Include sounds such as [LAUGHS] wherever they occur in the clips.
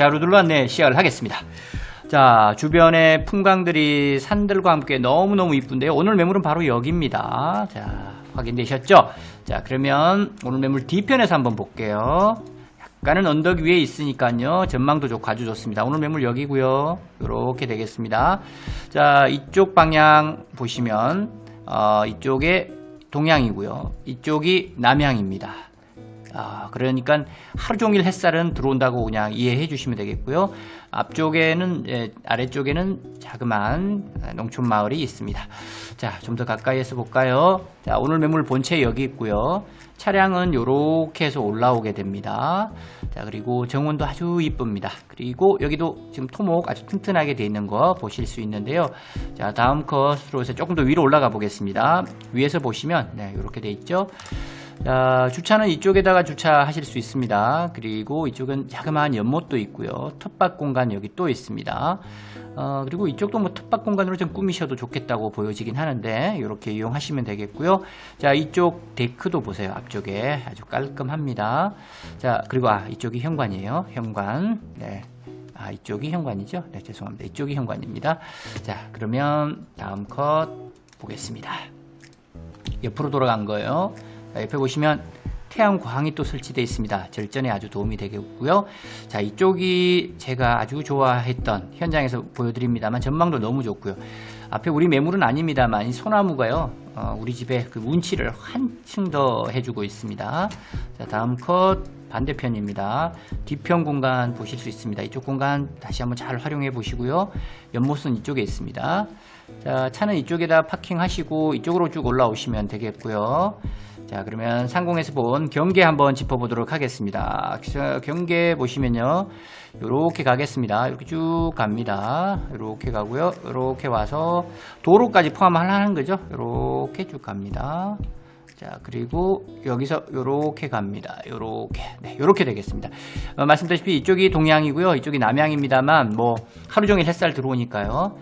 자료들로 안내 시작을 하겠습니다. 자, 주변의 풍광들이 산들과 함께 너무너무 이쁜데요. 오늘 매물은 바로 여기입니다. 자, 확인되셨죠? 자, 그러면 오늘 매물 뒤편에서 한번 볼게요. 약간은 언덕 위에 있으니까요. 전망도 좋고 아주 좋습니다. 오늘 매물 여기고요. 이렇게 되겠습니다. 자, 이쪽 방향 보시면 어, 이쪽에 동향이고요. 이쪽이 남향입니다. 아, 그러니까 하루 종일 햇살은 들어온다고 그냥 이해해 주시면 되겠고요. 앞쪽에는 예, 아래쪽에는 자그마한 농촌 마을이 있습니다. 자, 좀 더 가까이에서 볼까요? 자, 오늘 매물 본체 여기 있고요. 차량은 요렇게 해서 올라오게 됩니다. 자, 그리고 정원도 아주 이쁩니다. 그리고 여기도 지금 토목 아주 튼튼하게 되어 있는 거 보실 수 있는데요. 자, 다음 컷으로 해서 조금 더 위로 올라가 보겠습니다. 위에서 보시면 네, 이렇게 되어 있죠. 자, 주차는 이쪽에다가 주차하실 수 있습니다. 그리고 이쪽은 자그마한 연못도 있고요. 텃밭 공간 여기 또 있습니다. 어, 그리고 이쪽도 뭐 텃밭 공간으로 좀 꾸미셔도 좋겠다고 보여지긴 하는데 이렇게 이용하시면 되겠고요. 자, 이쪽 데크도 보세요. 앞쪽에 아주 깔끔합니다. 자, 그리고 아, 이쪽이 현관이에요. 현관. 네. 아, 이쪽이 현관이죠? 네, 죄송합니다. 이쪽이 현관입니다. 자, 그러면 다음 컷 보겠습니다. 옆으로 돌아간 거예요. 자, 옆에 보시면 태양광이 또 설치되어 있습니다. 절전에 아주 도움이 되겠고요. 자, 이쪽이 제가 아주 좋아했던 현장에서 보여드립니다만 전망도 너무 좋고요. 앞에 우리 매물은 아닙니다만 이 소나무가요. 어, 우리 집에 그 운치를 한층 더 해주고 있습니다. 자, 다음 컷 반대편입니다. 뒤편 공간 보실 수 있습니다. 이쪽 공간 다시 한번 잘 활용해 보시고요. 연못은 이쪽에 있습니다. 자, 차는 이쪽에다 파킹하시고 이쪽으로 쭉 올라오시면 되겠고요. 자, 그러면 상공에서 본 경계 한번 짚어보도록 하겠습니다. 자, 경계 보시면요. 요렇게 가겠습니다. 이렇게 쭉 갑니다. 요렇게 가고요. 요렇게 와서 도로까지 포함하는 거죠. 요렇게 쭉 갑니다. 자, 그리고 여기서 요렇게 갑니다. 요렇게. 네, 요렇게 되겠습니다. 어, 말씀드렸다시피 이쪽이 동양이고요. 이쪽이 남양입니다만 뭐 하루 종일 햇살 들어오니까요.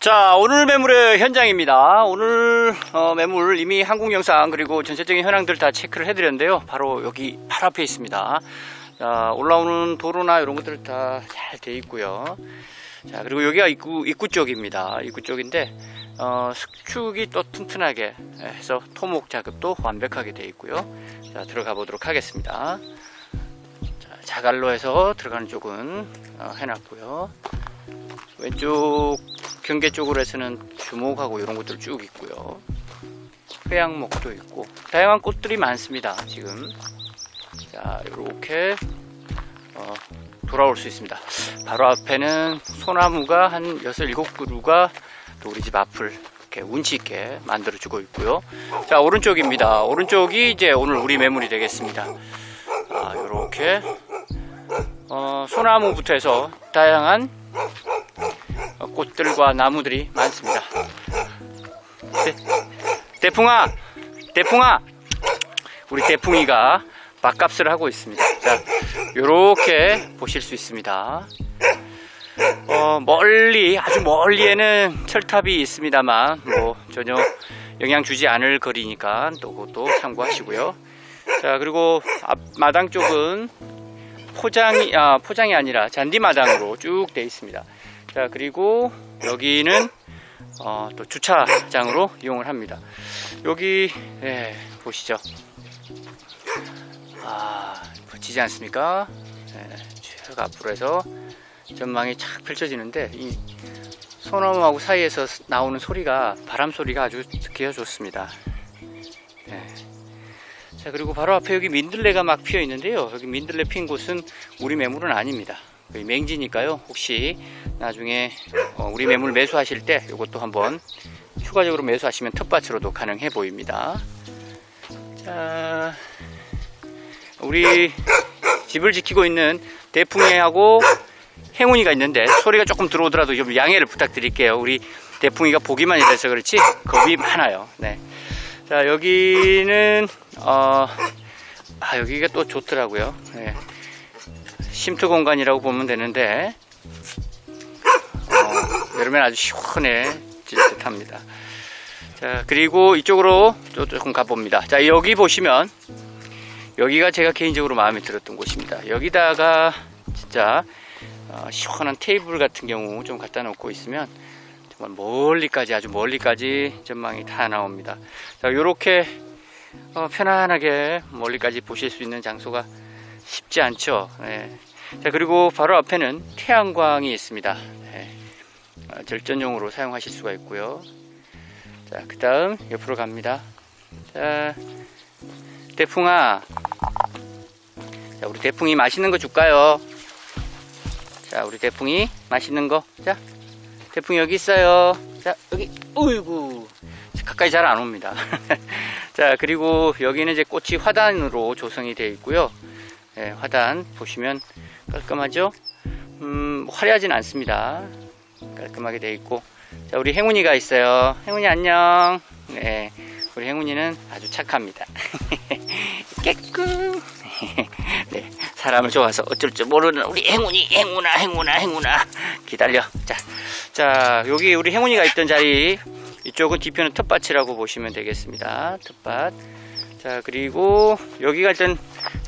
자, 오늘 매물의 현장입니다. 오늘 어, 매물 이미 항공 영상 그리고 전체적인 현황들 다 체크를 해드렸는데요. 바로 여기 바로 앞에 있습니다. 자, 올라오는 도로나 이런 것들 다 잘 돼 있고요. 자, 그리고 여기가 입구, 입구 쪽입니다. 입구 쪽인데 어, 숙축이 또 튼튼하게 해서 토목 작업도 완벽하게 돼 있고요. 자, 들어가 보도록 하겠습니다. 자, 자갈로 해서 들어가는 쪽은 어, 해놨고요. 왼쪽 경계 쪽으로 해서는 주목하고 이런 것들 쭉 있고요. 회양목도 있고 다양한 꽃들이 많습니다. 지금 자 이렇게 어, 돌아올 수 있습니다. 바로 앞에는 소나무가 한 6, 7그루가 또 우리 집 앞을 이렇게 운치 있게 만들어 주고 있고요. 자 오른쪽입니다. 오른쪽이 이제 오늘 우리 매물이 되겠습니다. 아, 이렇게 어, 소나무부터 해서 다양한 어, 꽃들과 나무들이 많습니다. 대, 대풍아, 대풍아, 우리 대풍이가 밥값을 하고 있습니다. 자, 요렇게 보실 수 있습니다. 어, 멀리, 아주 멀리에는 철탑이 있습니다만, 뭐, 전혀 영향 주지 않을 거리니까 또 그것도 참고하시고요. 자, 그리고 앞 마당 쪽은 포장이, 아, 포장이 아니라 잔디마당으로 쭉 돼 있습니다. 자, 그리고 여기는 어, 또 주차장으로 이용을 합니다. 여기, 예, 보시죠. 아, 멋지지 않습니까? 예, 쭉 앞으로 해서 전망이 착 펼쳐지는데, 이 소나무하고 사이에서 나오는 소리가, 바람 소리가 아주 듣기가 좋습니다. 예. 자, 그리고 바로 앞에 여기 민들레가 막 피어 있는데요. 여기 민들레 핀 곳은 우리 매물은 아닙니다. 맹지니까요. 혹시 나중에 어, 우리 매물 매수하실 때 이것도 한번 추가적으로 매수하시면 텃밭으로도 가능해 보입니다. 자, 우리 집을 지키고 있는 대풍이하고 행운이가 있는데 소리가 조금 들어오더라도 좀 양해를 부탁드릴게요. 우리 대풍이가 보기만 이래서 그렇지 겁이 많아요. 네. 자 여기는 어, 아 여기가 또 좋더라고요. 네. 쉼터 공간이라고 보면 되는데 어, 여름엔 아주 시원해질 듯합니다. 자 그리고 이쪽으로 또 조금 가봅니다. 자 여기 보시면 여기가 제가 개인적으로 마음에 들었던 곳입니다. 여기다가 진짜 어, 시원한 테이블 같은 경우 좀 갖다 놓고 있으면 정말 멀리까지 아주 멀리까지 전망이 다 나옵니다. 자 이렇게 어, 편안하게 멀리까지 보실 수 있는 장소가 쉽지 않죠. 네. 자 그리고 바로 앞에는 태양광이 있습니다. 네. 어, 절전용으로 사용하실 수가 있고요. 자 그 다음 옆으로 갑니다. 자 대풍아, 자 우리 대풍이 맛있는 거 줄까요? 자 우리 대풍이 맛있는 거, 자 대풍이 여기 있어요. 자 여기, 어이구 가까이 잘 안 옵니다. [LAUGHS] 자 그리고 여기는 이제 꽃이 화단으로 조성이 되어 있고요. 네, 화단 보시면 깔끔하죠? 음, 화려하진 않습니다. 깔끔하게 되어 있고. 자, 우리 행운이가 있어요. 행운이 안녕. 네, 우리 행운이는 아주 착합니다. [LAUGHS] 깨끔. [LAUGHS] 네, 사람을 좋아서 어쩔 줄 모르는 우리 행운이, 행운아, 행운아, 행운아. 기다려. 자, 자, 여기 우리 행운이가 있던 자리. 이쪽은 뒤편은 텃밭이라고 보시면 되겠습니다. 텃밭. 자, 그리고 여기가 일단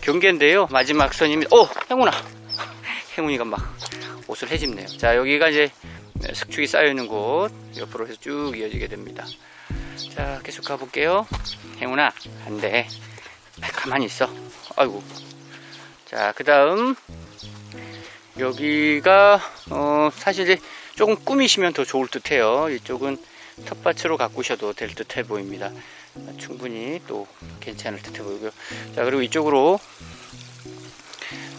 경계인데요. 마지막 선입니다. 오! 행운아! [LAUGHS] 행운이가 막 옷을 해집네요. 자, 여기가 이제 석축이 쌓여있는 곳 옆으로 해서 쭉 이어지게 됩니다. 자, 계속 가볼게요. 행운아, 안 돼. 가만히 있어. 아이고. 자, 그 다음, 여기가, 어, 사실 조금 꾸미시면 더 좋을 듯 해요. 이쪽은 텃밭으로 가꾸셔도 될 듯해 보입니다. 충분히 또 괜찮을 듯해 보이고요. 자, 그리고 이쪽으로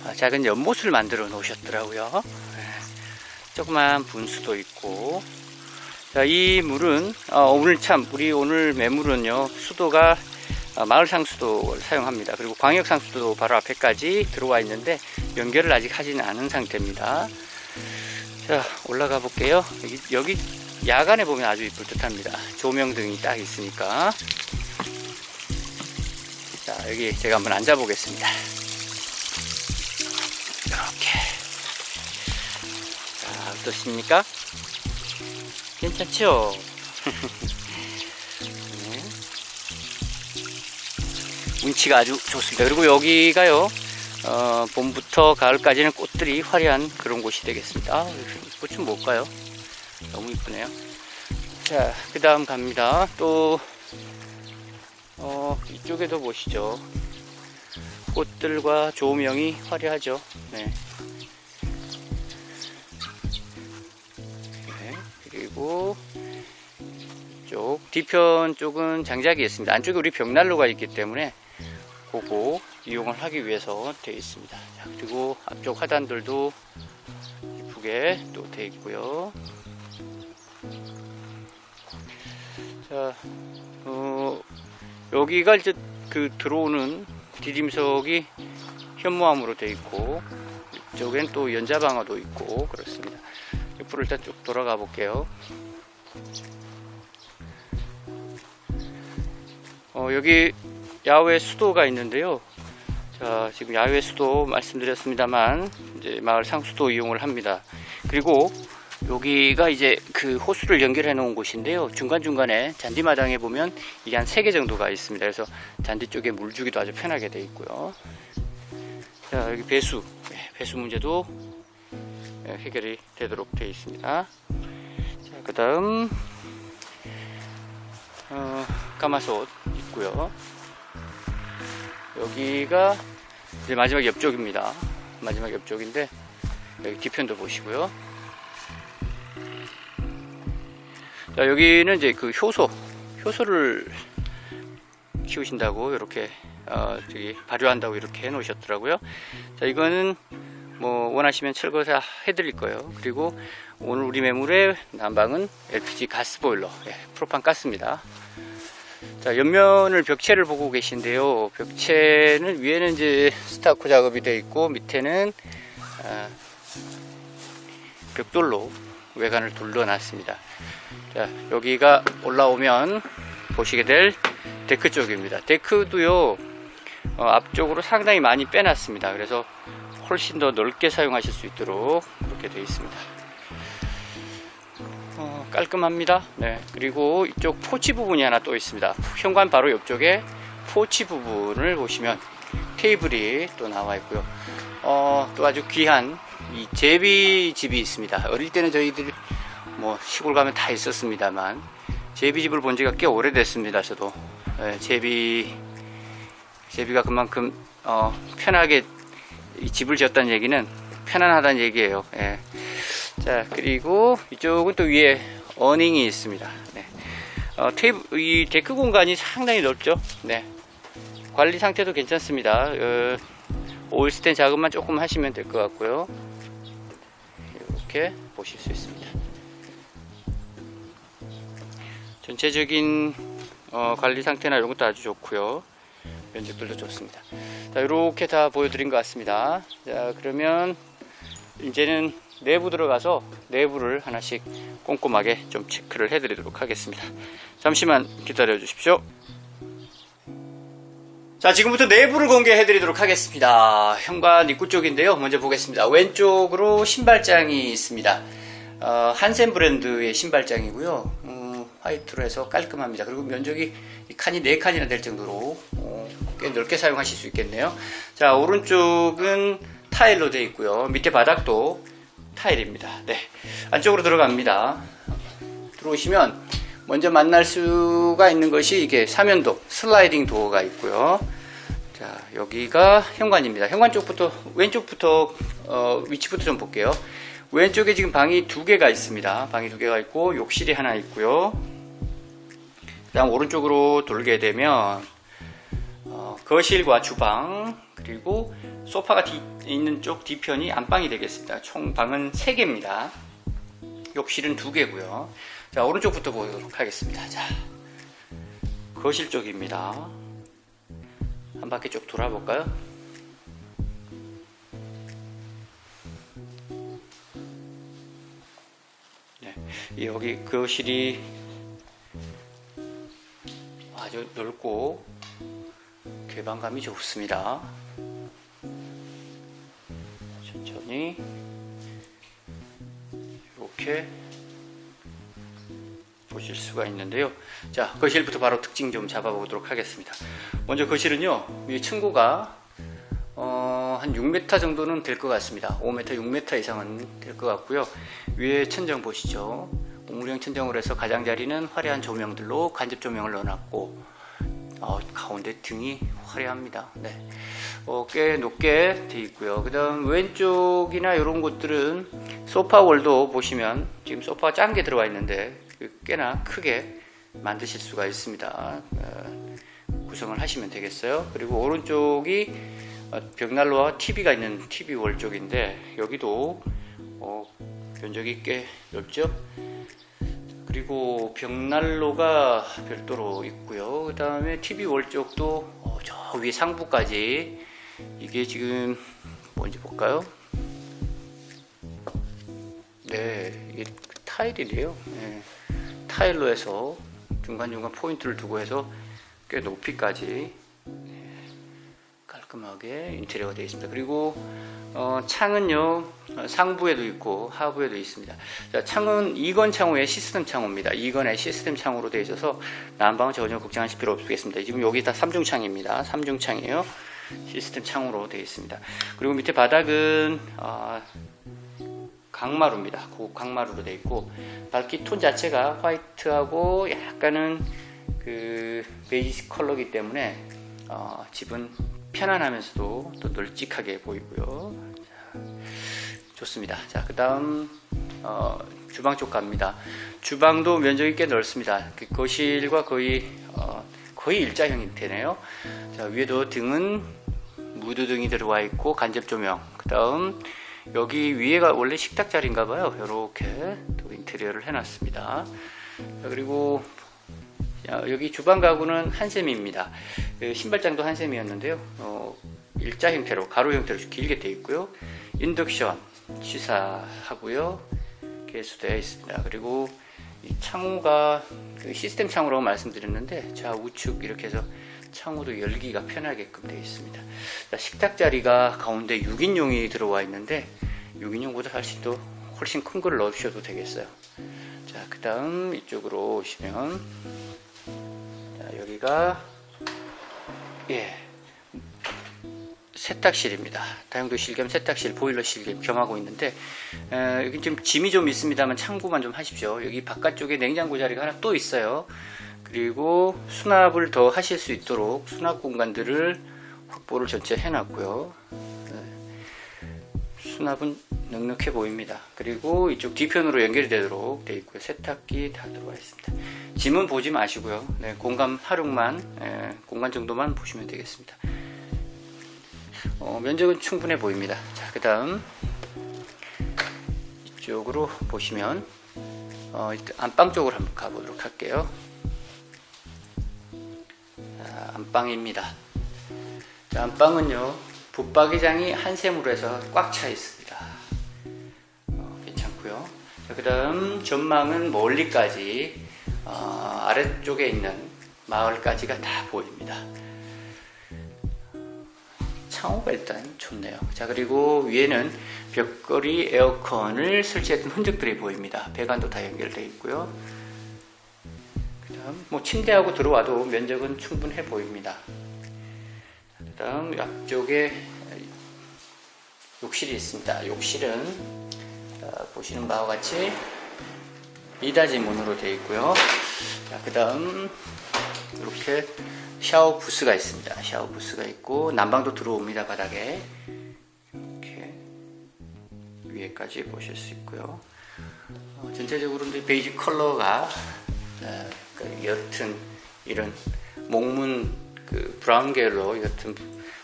아, 작은 연못을 만들어 놓으셨더라고요. 네. 조그만 분수도 있고. 자, 이 물은, 어, 오늘 참, 우리 오늘 매물은요, 수도가 어, 마을 상수도를 사용합니다. 그리고 광역 상수도 바로 앞에까지 들어와 있는데, 연결을 아직 하지는 않은 상태입니다. 자, 올라가 볼게요. 여기, 여기 야간에 보면 아주 이쁠 듯 합니다. 조명등이 딱 있으니까. 자, 여기 제가 한번 앉아 보겠습니다. 이렇게. 자, 어떻습니까? 괜찮죠? [LAUGHS] 운치가 아주 좋습니다. 그리고 여기가요, 어, 봄부터 가을까지는 꽃들이 화려한 그런 곳이 되겠습니다. 아, 꽃은 뭘까요? 너무 이쁘네요. 자, 그 다음 갑니다. 또, 어, 이쪽에도 보시죠. 꽃들과 조명이 화려하죠. 네. 네. 그리고 이쪽 뒤편 쪽은 장작이 있습니다. 안쪽에 우리 벽난로가 있기 때문에 그거 이용을 하기 위해서 되어 있습니다. 자, 그리고 앞쪽 하단들도 이쁘게 또 되어 있고요. 자, 어, 여기가 이제 그 들어오는 디딤석이 현무암으로 되어 있고 이쪽엔 또 연자방어도 있고 그렇습니다. 앞으로 일단 쭉 돌아가 볼게요. 어, 여기 야외 수도가 있는데요. 자, 지금 야외 수도 말씀드렸습니다만 이제 마을 상수도 이용을 합니다. 그리고 여기가 이제 그 호수를 연결해 놓은 곳인데요. 중간중간에 잔디마당에 보면 이게 한세개 정도가 있습니다. 그래서 잔디 쪽에 물 주기도 아주 편하게 돼 있고요. 자, 여기 배수. 네, 배수 문제도 네, 해결이 되도록 되어 있습니다. 자, 그 다음, 어, 가마솥 있고요. 여기가 이제 마지막 옆쪽입니다. 마지막 옆쪽인데, 여기 뒤편도 보시고요. 자, 여기는 이제 그 효소, 효소를 키우신다고 이렇게 어, 저기 발효한다고 이렇게 해 놓으셨더라고요. 자, 이거는 뭐 원하시면 철거사 해드릴 거예요. 그리고 오늘 우리 매물의 난방은 LPG 가스 보일러, 예, 프로판 가스입니다. 자, 옆면을 벽체를 보고 계신데요. 벽체는 위에는 이제 스타코 작업이 되어 있고 밑에는 아, 벽돌로 외관을 둘러놨습니다. 자, 여기가 올라오면 보시게 될 데크 쪽입니다. 데크도요, 어, 앞쪽으로 상당히 많이 빼놨습니다. 그래서 훨씬 더 넓게 사용하실 수 있도록 그렇게 되어 있습니다. 어, 깔끔합니다. 네. 그리고 이쪽 포치 부분이 하나 또 있습니다. 현관 바로 옆쪽에 포치 부분을 보시면 테이블이 또 나와 있고요. 어, 또 아주 귀한 이 제비 집이 있습니다. 어릴 때는 저희들 뭐 시골 가면 다 있었습니다만 제비집을 본 지가 꽤 오래됐습니다. 저도 예, 제비 제비가 그만큼 어, 편하게 이 집을 지었다는 얘기는 편안하다는 얘기예요. 예. 자 그리고 이쪽은 또 위에 어닝이 있습니다. 네. 어, 테이블 이 데크 공간이 상당히 넓죠. 네. 관리 상태도 괜찮습니다. 어, 오일스텐 작업만 조금 하시면 될 것 같고요. 이렇게 보실 수 있습니다. 전체적인 어, 관리 상태나 이런 것도 아주 좋고요. 면적들도 좋습니다. 자, 이렇게 다 보여드린 것 같습니다. 자, 그러면 이제는 내부 들어가서 내부를 하나씩 꼼꼼하게 좀 체크를 해드리도록 하겠습니다. 잠시만 기다려 주십시오. 자, 지금부터 내부를 공개해 드리도록 하겠습니다. 현관 입구 쪽인데요. 먼저 보겠습니다. 왼쪽으로 신발장이 있습니다. 어, 한센 브랜드의 신발장이고요. 음, 화이트로 해서 깔끔합니다. 그리고 면적이 이 칸이 4칸이나 될 정도로 어, 꽤 넓게 사용하실 수 있겠네요. 자, 오른쪽은 타일로 되어 있고요. 밑에 바닥도 타일입니다. 네. 안쪽으로 들어갑니다. 들어오시면 먼저 만날 수가 있는 것이 이게 사면도 슬라이딩 도어가 있고요. 자 여기가 현관입니다. 현관 쪽부터 왼쪽부터 어, 위치부터 좀 볼게요. 왼쪽에 지금 방이 두 개가 있습니다. 방이 두 개가 있고 욕실이 하나 있고요. 그다음 오른쪽으로 돌게 되면 어, 거실과 주방 그리고 소파가 뒤, 있는 쪽 뒤편이 안방이 되겠습니다. 총 방은 세 개입니다. 욕실은 두 개고요. 자, 오른쪽부터 보도록 하겠습니다. 자, 거실 쪽입니다. 한 바퀴 쭉 돌아볼까요? 네, 여기 거실이 아주 넓고 개방감이 좋습니다. 천천히 이렇게 보실 수가 있는데요. 자, 거실부터 바로 특징 좀 잡아보도록 하겠습니다. 먼저 거실은요, 이 층고가 어, 한 6m 정도는 될 것 같습니다. 5m, 6m 이상은 될 것 같고요. 위에 천정 보시죠. 옥물형 천정을 해서 가장자리는 화려한 조명들로 간접 조명을 넣어놨고 어, 가운데 등이 화려합니다. 네. 어, 꽤 높게 돼 있고요. 그 다음 왼쪽이나 이런 곳들은 소파 월도 보시면 지금 소파가 짠게 들어와 있는데 꽤나 크게 만드실 수가 있습니다. 어, 구성을 하시면 되겠어요. 그리고 오른쪽이 어, 벽난로와 TV가 있는 TV 월 쪽인데 여기도 어, 면적이 꽤 넓죠. 그리고 벽난로가 별도로 있고요. 그 다음에 TV 월 쪽도 어, 저 위에 상부까지 이게 지금 뭔지 볼까요? 네, 이게 타일이래요. 네, 타일로 해서 중간중간 포인트를 두고 해서 꽤 높이까지 네, 깔끔하게 인테리어가 되어 있습니다. 그리고 어, 창은요 어, 상부에도 있고 하부에도 있습니다. 자, 창은 2건 창호의 시스템 창호입니다. 2건의 시스템 창호로 되어 있어서 난방은 전혀 걱정하실 필요 없겠습니다. 지금 여기 다 3중 창입니다. 3중 창이에요. 시스템 창호로 되어 있습니다. 그리고 밑에 바닥은 어, 강마루입니다. 고급 강마루로 되어 있고 밝기 톤 자체가 화이트하고 약간은 그 베이지 컬러기 때문에 어, 집은 편안하면서도 또 널찍하게 보이고요. 자, 좋습니다. 자, 그 다음 어, 주방 쪽 갑니다. 주방도 면적이 꽤 넓습니다. 그 거실과 거의 어, 거의 일자 형태네요. 자, 위에도 등은 무드 등이 들어와 있고 간접 조명. 그 다음 여기 위에가 원래 식탁 자리인가 봐요. 이렇게 또 인테리어를 해놨습니다. 자, 그리고 자, 여기 주방 가구는 한샘입니다. 그 신발장도 한샘이었는데요. 어, 일자 형태로 가로 형태로 길게 되어 있고요. 인덕션 취사하고요. 개수되어 있습니다. 그리고 이 창호가 그 시스템 창호라고 말씀드렸는데 좌우측 이렇게 해서 창호도 열기가 편하게끔 되어 있습니다. 자, 식탁 자리가 가운데 6인용이 들어와 있는데 6인용보다 사실 또 훨씬 큰 걸 넣으셔도 되겠어요. 자, 그 다음 이쪽으로 오시면 자, 여기가 예 세탁실입니다. 다용도실 겸 세탁실, 보일러실 겸 겸하고 있는데 에, 여기 좀 짐이 좀 있습니다만 참고만 좀 하십시오. 여기 바깥쪽에 냉장고 자리가 하나 또 있어요. 그리고 수납을 더 하실 수 있도록 수납 공간들을 확보를 전체 해놨고요. 네. 수납은 넉넉해 보입니다. 그리고 이쪽 뒤편으로 연결이 되도록 되어 있고요. 세탁기 다 들어가 있습니다. 짐은 보지 마시고요. 네, 공간 활용만, 에, 공간 정도만 보시면 되겠습니다. 어, 면적은 충분해 보입니다. 자, 그 다음 이쪽으로 보시면 어, 안방 쪽으로 한번 가보도록 할게요. 자, 안방입니다. 자, 안방은요 붙박이장이 한샘으로 해서 꽉 차 있습니다. 어, 괜찮고요. 자, 그 다음 전망은 멀리까지 어, 아래쪽에 있는 마을까지가 다 보입니다. 창호가 일단 좋네요. 자 그리고 위에는 벽걸이 에어컨을 설치했던 흔적들이 보입니다. 배관도 다 연결되어 있고요. 그다음 뭐 침대하고 들어와도 면적은 충분해 보입니다. 그다음 앞쪽에 욕실이 있습니다. 욕실은 자, 보시는 바와 같이 미닫이 문으로 되어 있고요. 자 그다음 이렇게 샤워 부스가 있습니다. 샤워 부스가 있고 난방도 들어옵니다 바닥에 이렇게 위에까지 보실 수 있고요. 어, 전체적으로 이제 베이지 컬러가 어, 그 옅은 이런 목문 그 브라운 계열로 옅은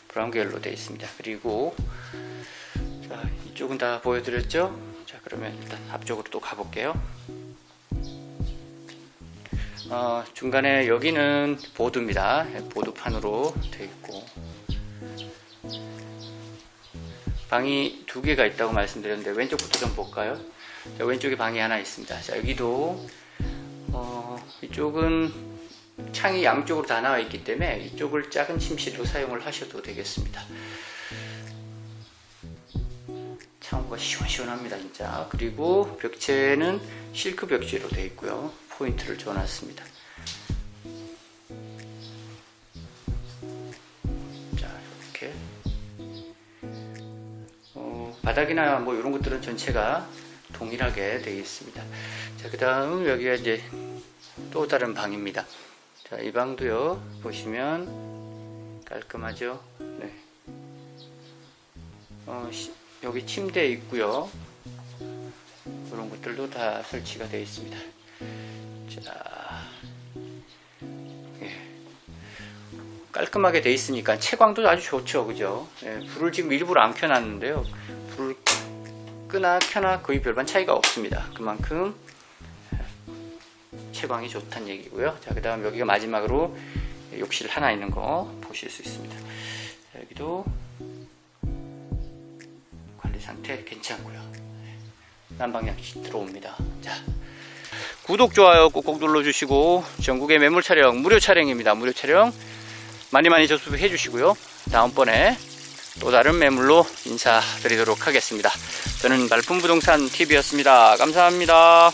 브라운 계열로 되어 있습니다. 그리고 자, 이쪽은 다 보여드렸죠? 자 그러면 일단 앞쪽으로 또 가볼게요. 어, 중간에 여기는 보드입니다. 보드판으로 되어 있고 방이 두 개가 있다고 말씀드렸는데 왼쪽부터 좀 볼까요? 자, 왼쪽에 방이 하나 있습니다. 자, 여기도 어, 이쪽은 창이 양쪽으로 다 나와 있기 때문에 이쪽을 작은 침실로 사용을 하셔도 되겠습니다. 창호가 시원시원합니다, 진짜. 그리고 벽체는 실크 벽체로 되어 있고요. 포인트를 줘놨습니다. 자, 이렇게. 어, 바닥이나 뭐 이런 것들은 전체가 동일하게 되어 있습니다. 자, 그 다음 여기가 이제 또 다른 방입니다. 자, 이 방도요, 보시면 깔끔하죠? 네. 어, 시, 여기 침대 있고요. 이런 것들도 다 설치가 되어 있습니다. 자, 예. 깔끔하게 돼 있으니까 채광도 아주 좋죠, 그죠? 예, 불을 지금 일부러 안 켜놨는데요. 불을 끄나 켜나 거의 별반 차이가 없습니다. 그만큼 채광이 좋다는 얘기고요. 자, 그 다음 여기가 마지막으로 욕실 하나 있는 거 보실 수 있습니다. 자, 여기도 관리 상태 괜찮고요. 난방약이 들어옵니다. 자, 구독, 좋아요 꼭꼭 눌러주시고 전국의 매물 촬영 무료 촬영입니다. 무료 촬영 많이 많이 접수해 주시고요. 다음번에 또 다른 매물로 인사드리도록 하겠습니다. 저는 말품부동산 TV였습니다. 감사합니다.